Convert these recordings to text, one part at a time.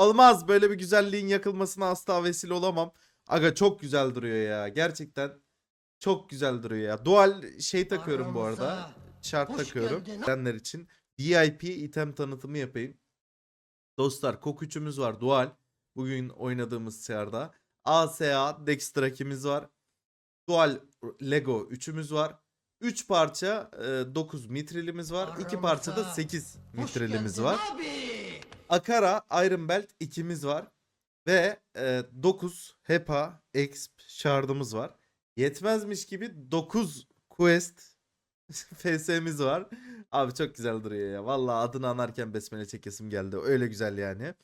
Olmaz böyle bir güzelliğin yakılmasına asla vesile olamam. Aga çok güzel duruyor ya. Gerçekten çok güzel duruyor ya. Dual şey takıyorum bu arada. Şart takıyorum. Bilenler için. VIP item tanıtımı yapayım. Dostlar Kok 3'ümüz var dual. Bugün oynadığımız siyarda. ASA Dextrak'imiz var. Dual Lego 3'ümüz var. 3 parça 9 mitrilimiz var. 2 parça da Aramıza 8 Hoş mitrilimiz var. Abi. Akara Iron Belt 2'miz var. Ve 9 HEPA Exp şardımız var. Yetmezmiş gibi 9 Quest FS'miz var. Abi çok güzel duruyor ya. Vallahi adını anarken besmele çekesim geldi. Öyle güzel yani.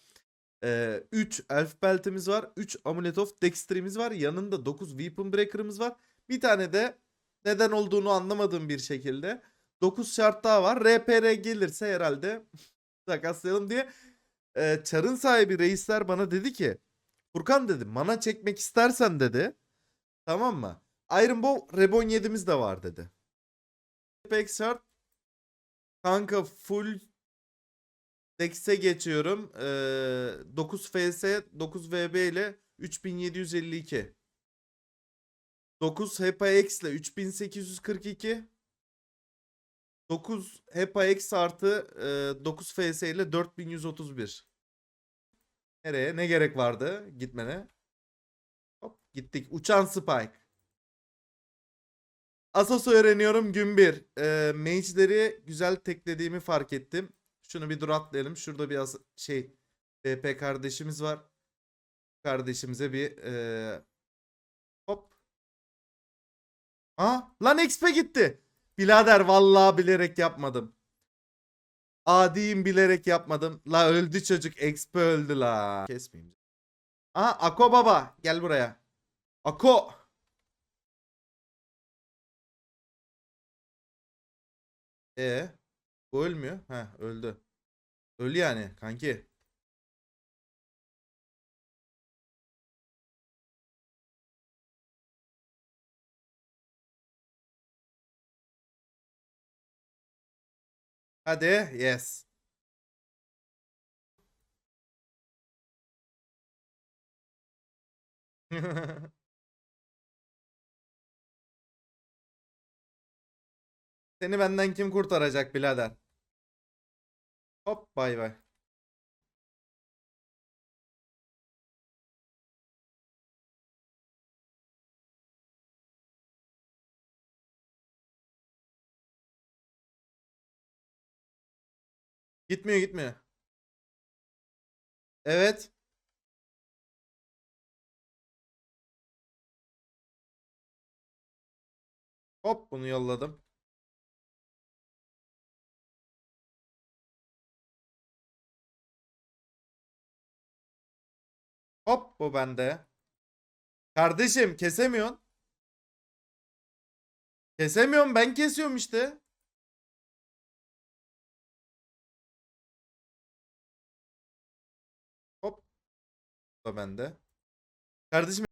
3 Elf Belt'imiz var. 3 Amulet of Dexter'imiz var. Yanında 9 Weapon Breaker'ımız var. Bir tane de neden olduğunu anlamadığım bir şekilde 9 şart daha var. RPR gelirse herhalde takaslayalım diye e, çarın sahibi reisler bana dedi ki Furkan dedi mana çekmek istersen dedi tamam mı? Iron Bow Reborn 7'miz de var dedi. Pek şart kanka full Dex'e geçiyorum. Ee, 9 FS 9 VB ile 3752. 9 HEPA X ile 3842. 9 HEPA X artı e, 9 FS ile 4131. Nereye? Ne gerek vardı gitmene? Hop gittik. Uçan Spike. Asos öğreniyorum gün 1. E, mage'leri güzel teklediğimi fark ettim. Şunu bir dur atlayalım. Şurada biraz şey BP kardeşimiz var. Kardeşimize bir e, hop. Aa lan XP gitti. Birader vallahi bilerek yapmadım. Adiyim bilerek yapmadım. La öldü çocuk. XP öldü la. Kesmeyeyim. Aa Ako baba gel buraya. Ako. E bu ölmüyor. Ha öldü. Öldü yani kanki. Hadi yes. Seni benden kim kurtaracak birader? Hop bay bay. Gitmiyor gitmiyor. Evet. Hop bunu yolladım. Hop bu bende. Kardeşim kesemiyorsun. Kesemiyorum ben kesiyorum işte. Da bende. Kardeşim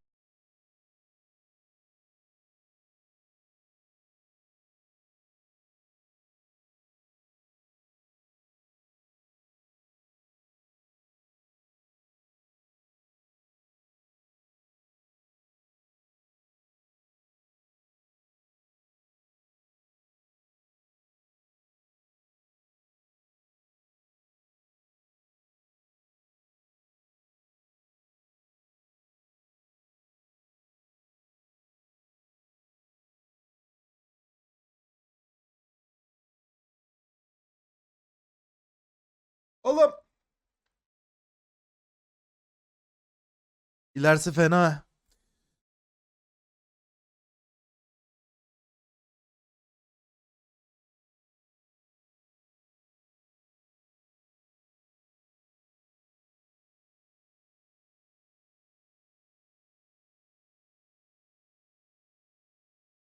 oğlum. İlerisi fena.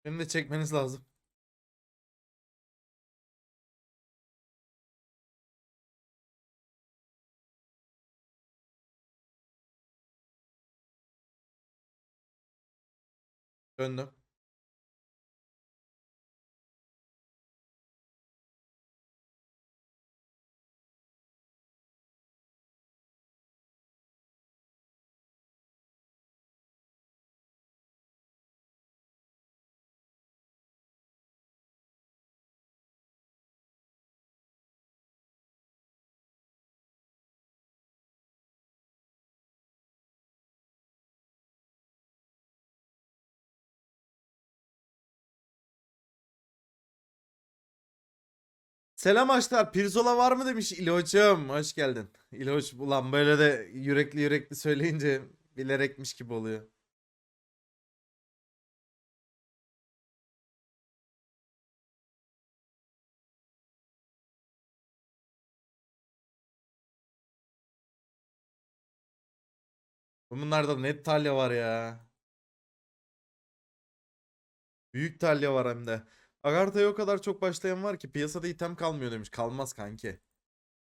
Beni de çekmeniz lazım. Döndüm. Selam açlar. Pirzola var mı demiş İloç'um. Hoş geldin. İloç ulan böyle de yürekli yürekli söyleyince bilerekmiş gibi oluyor. Bunlarda net talya var ya. Büyük talya var hem de. Agartha'ya o kadar çok başlayan var ki piyasada item kalmıyor demiş. Kalmaz kanki.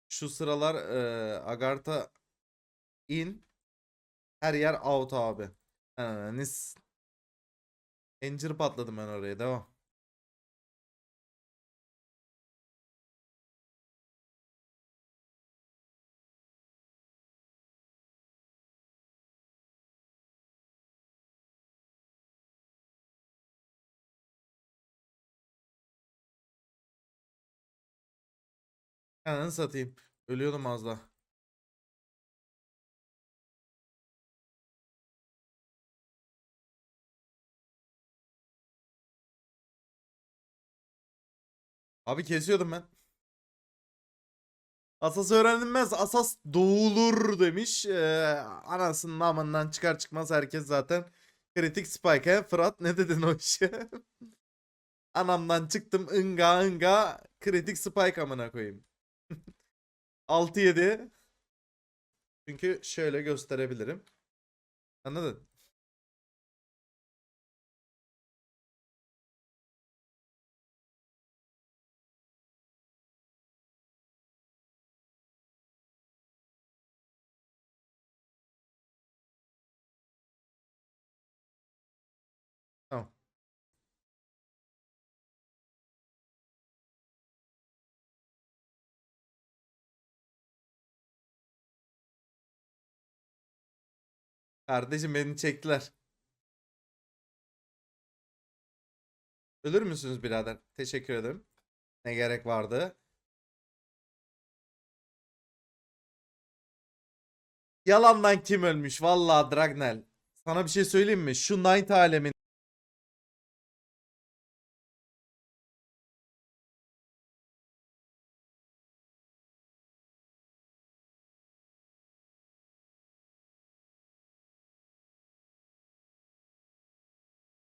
Şu sıralar eee Agartha in. Her yer out abi. Nis. Encir patladım ben oraya. Devam. Ananı satayım. Ölüyordum az daha. Abi kesiyordum ben. Asas öğrenilmez, asas doğulur demiş. Ee, anasının amından çıkar çıkmaz herkes zaten kritik spike. He? Fırat ne dedin o işe? Anamdan çıktım ınga ınga kritik spike amına koyayım. 6-7. Çünkü şöyle gösterebilirim. Anladın? Kardeşim beni çektiler. Ölür müsünüz birader? Teşekkür ederim. Ne gerek vardı? Yalandan kim ölmüş? Vallahi Dragnel. Sana bir şey söyleyeyim mi? Şu Night alemin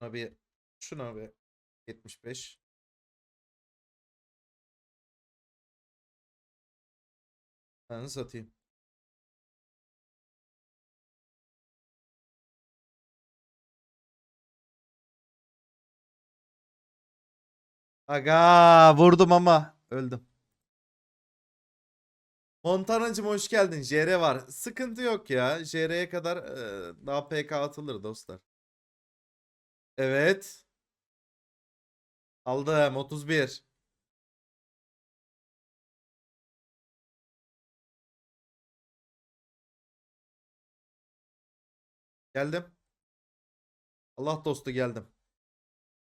Şuna bir şuna bir 75. Ben satayım. Aga vurdum ama öldüm. Montanacım hoş geldin. JR var. Sıkıntı yok ya. JR'ye kadar e, daha PK atılır dostlar. Evet. Aldım 31. Geldim. Allah dostu geldim.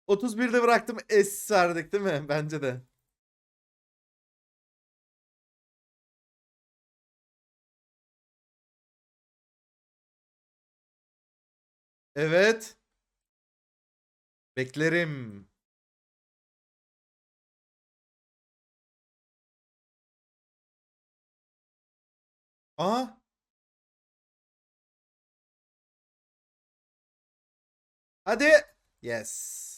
31'de bıraktım. Es verdik değil mi? Bence de. Evet. Beklerim. Aa. Hadi. Yes.